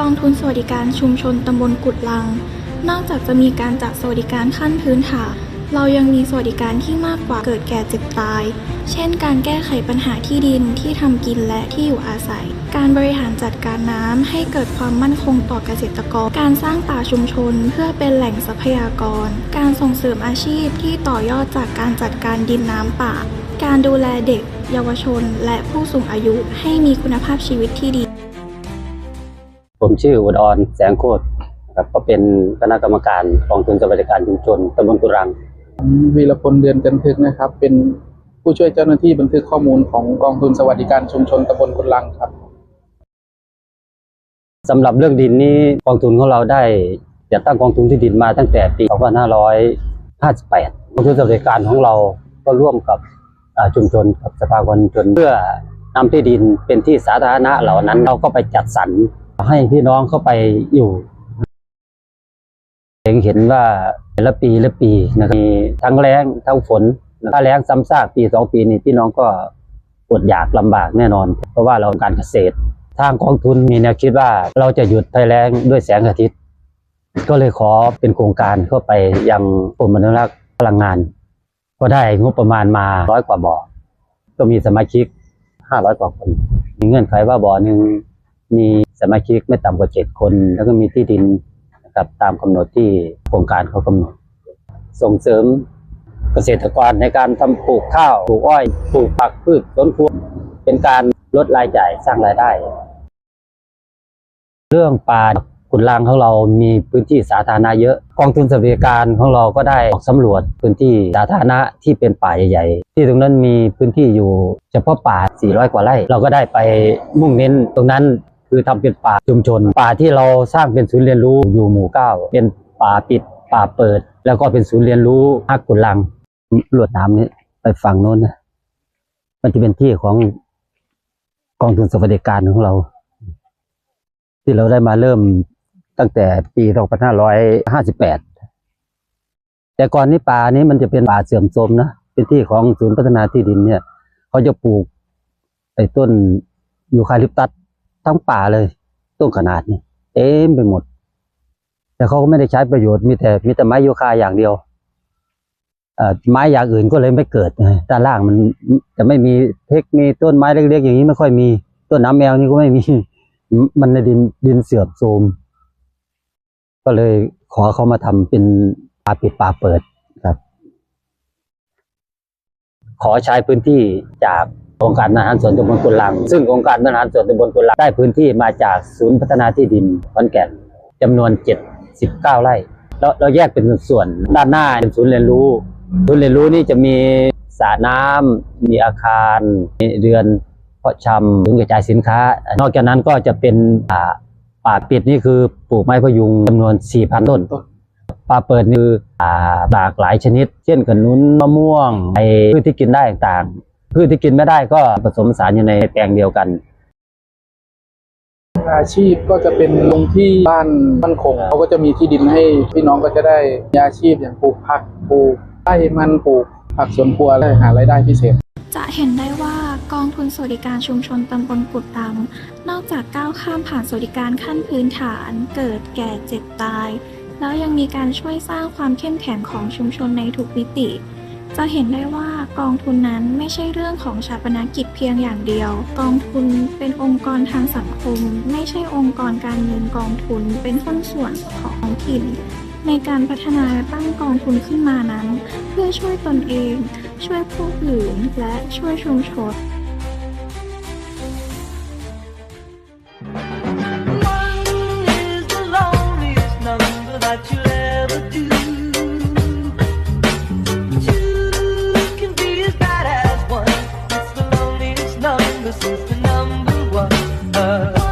กองทุนสวัสดิการชุมชนตำบลกุดลัง นอกจากจะมีการจัดสวัสดิการขั้นพื้นฐาน เรายังมีสวัสดิการที่มากกว่าเกิดแก่เจ็บตาย เช่น การแก้ไขปัญหาที่ดินที่ทำกินและที่อยู่อาศัย การบริหารจัดการน้ำให้เกิดความมั่นคงต่อเกษตรกร การสร้างป่าชุมชนเพื่อเป็นแหล่งทรัพยากร การส่งเสริมอาชีพที่ต่อยอดจากการจัดการดินน้ำป่า การดูแลเด็ก เยาวชน และผู้สูงอายุให้มีคุณภาพชีวิตที่ดี ผมชื่ออุดรแสงโคตรนะครับก็เป็นคณะกรรมการกองทุนสวัสดิการชุมชนตำบลกุรังผมวีรพลเดือนกันทึกนะครับ เป็นผู้ช่วยเจ้าหน้าที่บันทึกข้อมูลของกองทุนสวัสดิการชุมชนตำบลกุลังครับสำหรับเรื่องดินนี้กองทุนของเราได้จัดตั้งกองทุนที่ดินมาตั้งแต่ปี2558กองทุนสวัสดิการของเราก็ร่วมกับอ่าชุมชนกับสภาคนชนเพื่อนำที่ดินเป็นที่สาธารณะเหล่านั้นเราก็ไปจัดสรร ให้พี่น้องเข้าไปอยู่เห็นเห็นว่าแต่ละปีละปีนะครับมีทั้งแล้งทั้งฝนถ้าแล้งซ้ำซากปีสองปีนี้พี่น้องก็อดอยากลำบากแน่นอน เพราะว่าเราการเกษตร ทางกองทุนมีแนวคิดว่าเราจะหยุดภัยแล้งด้วยแสงอาทิตย์ ก็เลยขอเป็นโครงการเข้าไปยังกรมอนุรักษ์พลังงาน ก็ได้งบประมาณมาร้อยกว่าบ่อก็มีสมาชิกห้าร้อยกว่าคน มีเงื่อนไขว่าบ่อหนึ่ง มีสมาชิกไม่ต่ำกว่าเจ็ดคน แล้วก็มีที่ดินนะครับตามกำหนดที่โครงการเขากำหนด ส่งเสริมเกษตรกรในการทำปลูกข้าวปลูกอ้อยปลูกผักพืชสวนครัวเป็นการลดรายจ่ายสร้างรายได้ เรื่องป่าขุนลางของเรามีพื้นที่สาธารณะเยอะ กองทุนสวัสดิการของเราก็ได้ออกสำรวจพื้นที่สาธารณะที่เป็นป่าใหญ่ๆ ที่ตรงนั้นมีพื้นที่อยู่เฉพาะป่า 400 กว่าไร่ เราก็ได้ไปมุ่งเน้นตรงนั้น คือทำเป็นป่าชุมชน ป่าที่เราสร้างเป็นศูนย์เรียนรู้อยู่หมู่เก้าเป็นป่าปิดป่าเปิด แล้วก็เป็นศูนย์เรียนรู้ฮักขุลังลวดน้ำนี้ไปฝั่งโน้นนะมันจะเป็นที่ของกองทุนสวัสดิการของเรา ที่เราได้มาเริ่มตั้งแต่ปี2558 แต่ก่อนนี้ป่านี้มันจะเป็นป่าเสื่อมโทรมนะเป็นที่ของศูนย์พัฒนาที่ดินเนี่ย เขาจะปลูกไอ้ต้นยูคาลิปตัส ทั้งป่าเลยต้นขนาดนี้เต็มไปหมด แต่เขาก็ไม่ได้ใช้ประโยชน์มีแต่มีแต่ไม้ยูคาอย่างเดียวไม้อย่างอื่นก็เลยไม่เกิดด้านล่างมันจะไม่มีเทคมีต้นไม้เล็กๆอย่างนี้ไม่ค่อยมีต้นน้ำแมวนี่ก็ไม่มีมันในดินดินเสื่อมโทรมก็เลยขอเขามาทำเป็นป่าปิดป่าเปิดครับ ขอใช้พื้นที่จาก องค์การบริหารส่วนตำบลกุลัง ซึ่งองค์การบริหารส่วนตำบลกุลังได้พื้นที่มาจากศูนย์พัฒนาที่ดินขอนแก่นจำนวน 79 ไร่แล้วเราแยกเป็นส่วนด้านหน้าเป็นศูนย์เรียนรู้ศูนย์เรียนรู้นี่จะมีสระน้ำมีอาคาร มีเรือนเพาะชำถึงกระจายสินค้า นอกจากนั้นก็จะเป็นป่าป่าปิดนี่คือปลูกไม้พยุงจำนวน 4,000 ต้นป่าเปิดนี่คือป่าหลากหลายชนิด เช่นขนุนมะม่วงไอ้พืชที่กินได้ต่าง พืชที่กินไม่ได้ก็ผสมผสานอยู่ในแปลงเดียวกัน อาชีพก็จะเป็นลงที่บ้านมั่นคงเขาก็จะมีที่ดินให้พี่น้องก็จะได้มีอาชีพอย่างปลูกผักปลูกไร่มันปลูกผักสวนครัวและหารายได้พิเศษ จะเห็นได้ว่ากองทุนสวัสดิการชุมชนตำบลกุดตังนอกจากก้าวข้ามผ่านสวัสดิการขั้นพื้นฐานเกิดแก่เจ็บตาย แล้วยังมีการช่วยสร้างความเข้มแข็งของชุมชนในทุกมิติ จะเห็นได้ว่ากองทุนนั้นไม่ใช่เรื่องของชาปนกิจเพียงอย่างเดียว กองทุนเป็นองค์กรทางสังคม ไม่ใช่องค์กรการเงินกองทุนเป็นหุ้นส่วนของท้องถิ่น ในการพัฒนาตั้งกองทุนขึ้นมานั้น เพื่อช่วยตนเอง ช่วยผู้อื่นและช่วยชุมชน her.